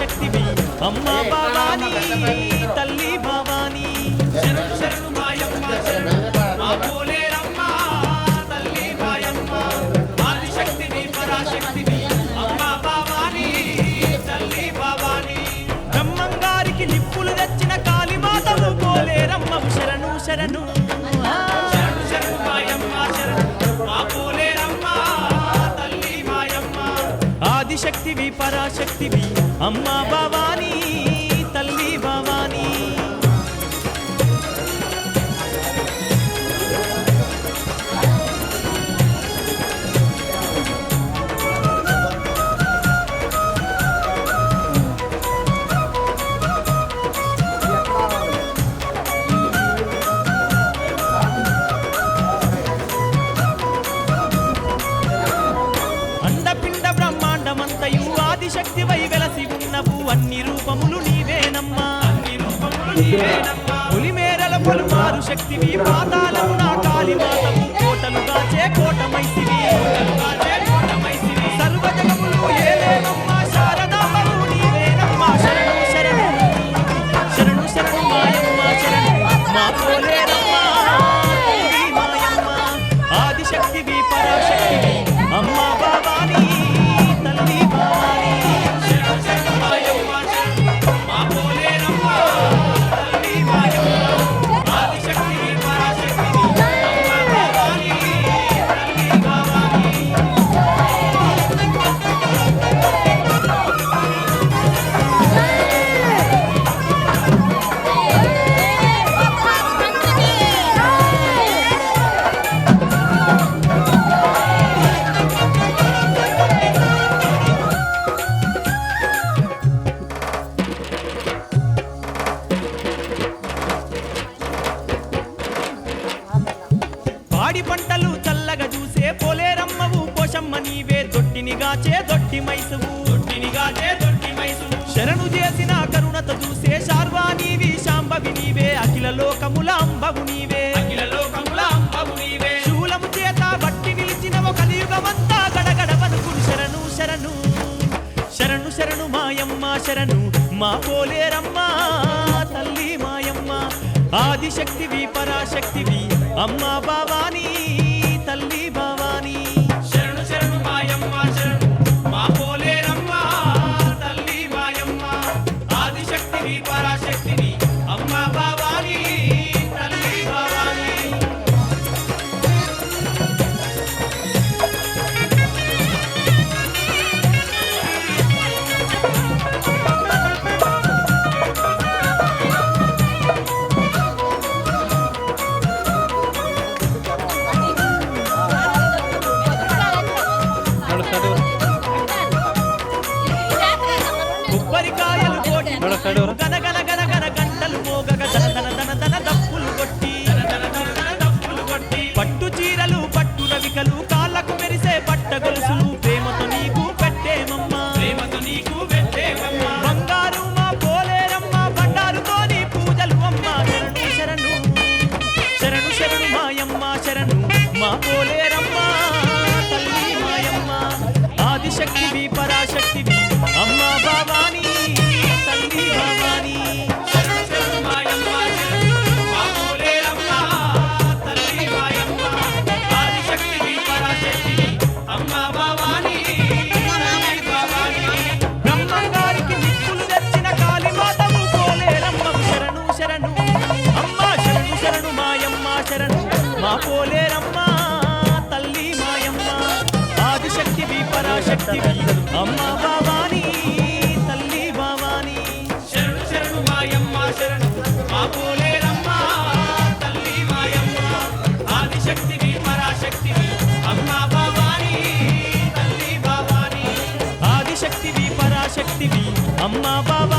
ఆదిశక్తివి పరాశక్తివి అమ్మ భవానీ 你。శాంభవి నీవే. అఖిల లోకముల అంబవు నీవే. అఖిల లోకముల అంబవు నీవే. శూలము చేత బట్టి నిలిచిన ఒక యుగమంతా గడగడ వనుకుడు శరణు. శరణు శరణు శరణు మాయమ్మ శరణు. మా పోలేరమ్మ తల్లి మాయమ్మ. ఆదిశక్తివి పరాశక్తివి. అమ్మ భవానీ తల్లి భవానీ కొబ్బరికాయలు కోటి గనగన గనగన గంటలు మోగగ దన దన దన దన దప్పులు కొట్టి దప్పులు కొట్టి పట్టు చీరలు పట్టు రవికలు కాళ్ళకు మెరిసే పట్ట గొలుసులు ప్రేమతో నీకు పెట్టేమమ్మా. ప్రేమతో నీకు పెట్టేమమ్మా. బంగారు మా పోలేరమ్మ బండారుతో నీ పూజలు అమ్మ. శరణు శరణు శరణు శరణు మాయమ్మ శరణు మా పోలేరమ్మ అమ్మ భవానీ తల్లి భవానీ. శరణు శరణు మాయమ్మ శరణు. మా పోలేరమ్మ తల్లి మాయమ్మ. ఆదిశక్తివి పరాశక్తివి. అమ్మ భవానీ తల్లి భవానీ. ఆదిశక్తివి పరాశక్తివి. అమ్మ భవానీ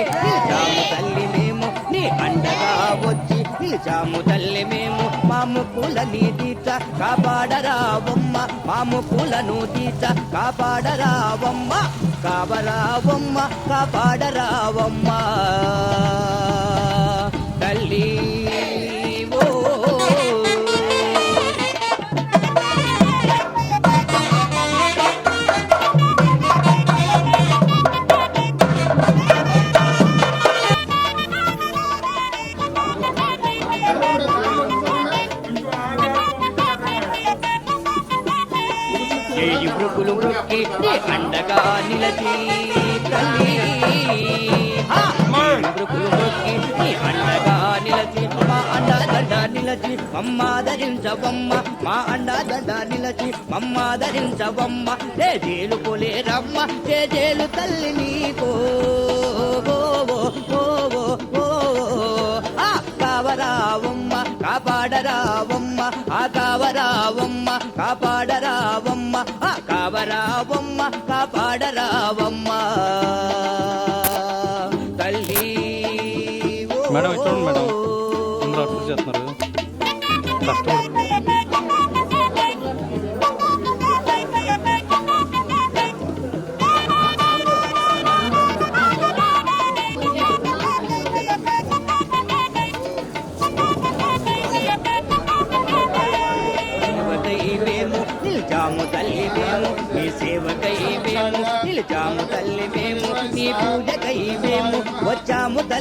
నిలిచాము తల్లి మేము నీ అండగా వచ్చి నిలిచాము తల్లి మేము. మాము ముక్కులని తీర్చ కాపాడరావమ్మ మాము ముక్కులను తీర్చ కాపాడరావమ్మ కావరావమ్మ కాపాడరావమ్మ ఏడు మృగులు మృక్కి నీ అండగా నిలచి తల్లి అండగా నిలచి మా అండదండ నిలచి మమ్మాదరించవమ్మ మా అండదండ నిలచి మమ్మాదరించవమ్మ జేజేలు కొలేరమ్మ. జేజేలు తల్లి నీకో. ఓ, ఓ, ఓ, ఓ, ఓ, ఆ! కావరావమ్మ కాపాడరావమ్మ. ఆ కావరావమ్మ కాపాడరావమ్మ. ఆ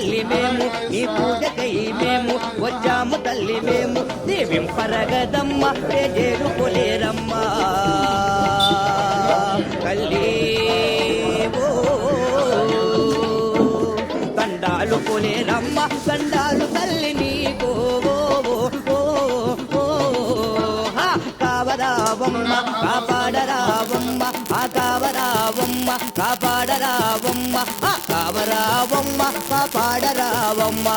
తల్లి మేము నీ పూజకై మేము వచ్చాము తల్లి మేము. దేవింపరగదమ్మ చేరుకోలేరమ్మ తల్లి ఓ దండాలు కొలేరమ్మ దండాలు తల్లి కాపాడరావమ్మ. కావరావమ్మ కాపాడరావమ్మ.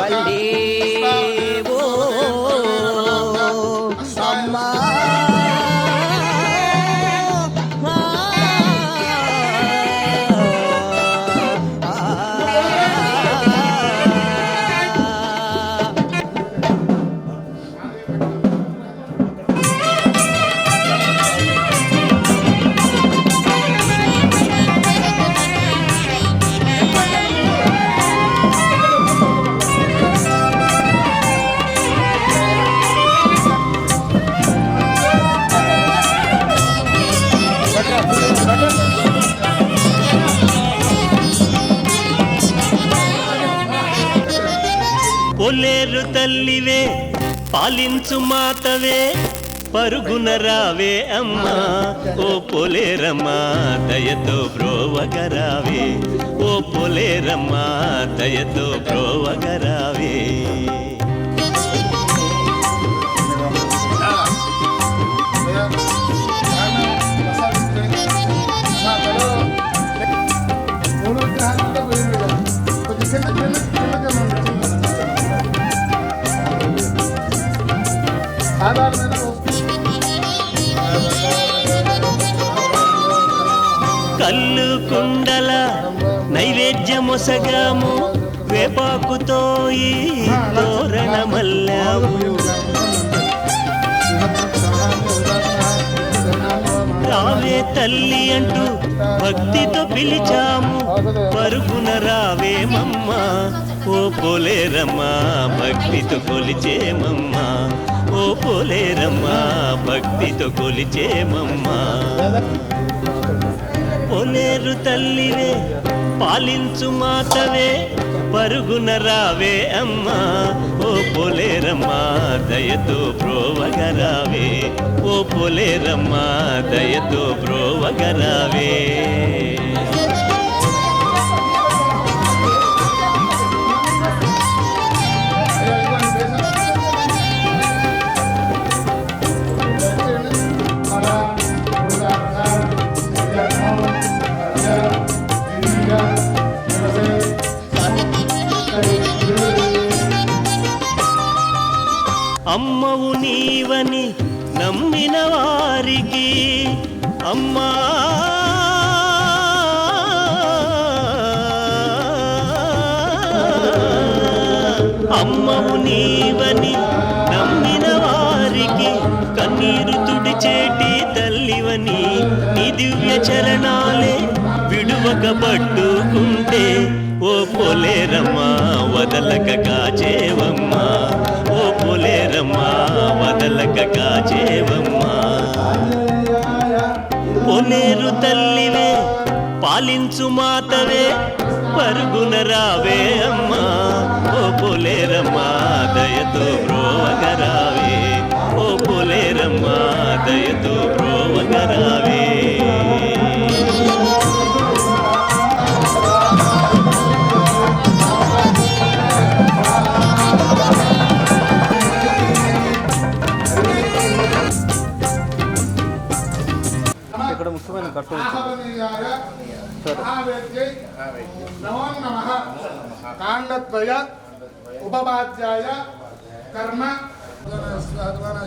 తల్లి పొలేరు తల్లివే పాలించు మాతవే పరుగున రావే అమ్మా. ఓ పొలేరమ్మా దయతో బ్రోవగరావే. ఓ పొలేరమ్మా దయతో బ్రోవగరావే. కళ్ళు కుండల నైవేద్యమొసగాము వేపాకుతో ఈ తోరణమల్లాము రావే తల్లి అంటూ భక్తితో పిలిచాము పరుగున రావేమమ్మా ఓ పోలేరమ్మా భక్తితో కొలిచేమమ్మా ఓ పోలేరమ్మా భక్తితో కొలిచేమమ్మా. పొలేరు తల్లివే పాలించు మాతవే పరుగున రావే అమ్మా. ఓ పొలేరమ్మా దయతో ప్రోవగరావే ఓ పొలేరమ్మా దయతో ప్రోవగరావే అమ్మా. అమ్మము నీవని నమ్మిన వారికి కన్నీరు తుడిచేటి తల్లివని నీ దివ్య చరణాలే విడువక పట్టుకుంటే ఓ పొలేరమ్మా వదలక కాచేవమ్మా. ఓ పొలేరమ్మా వదలక కాచేవమ్మా. పొలేరు తల్లివే పాలించు మాతవే పరుగున రావే అమ్మా. ఓ పులేరమ్మా దయతో బ్రోవగరావే ఓ పులేరమ్మా దయతో బ్రోవగరావే ద్వయ ఉపపాద్యాయ కర్మ బ్రహ్మణే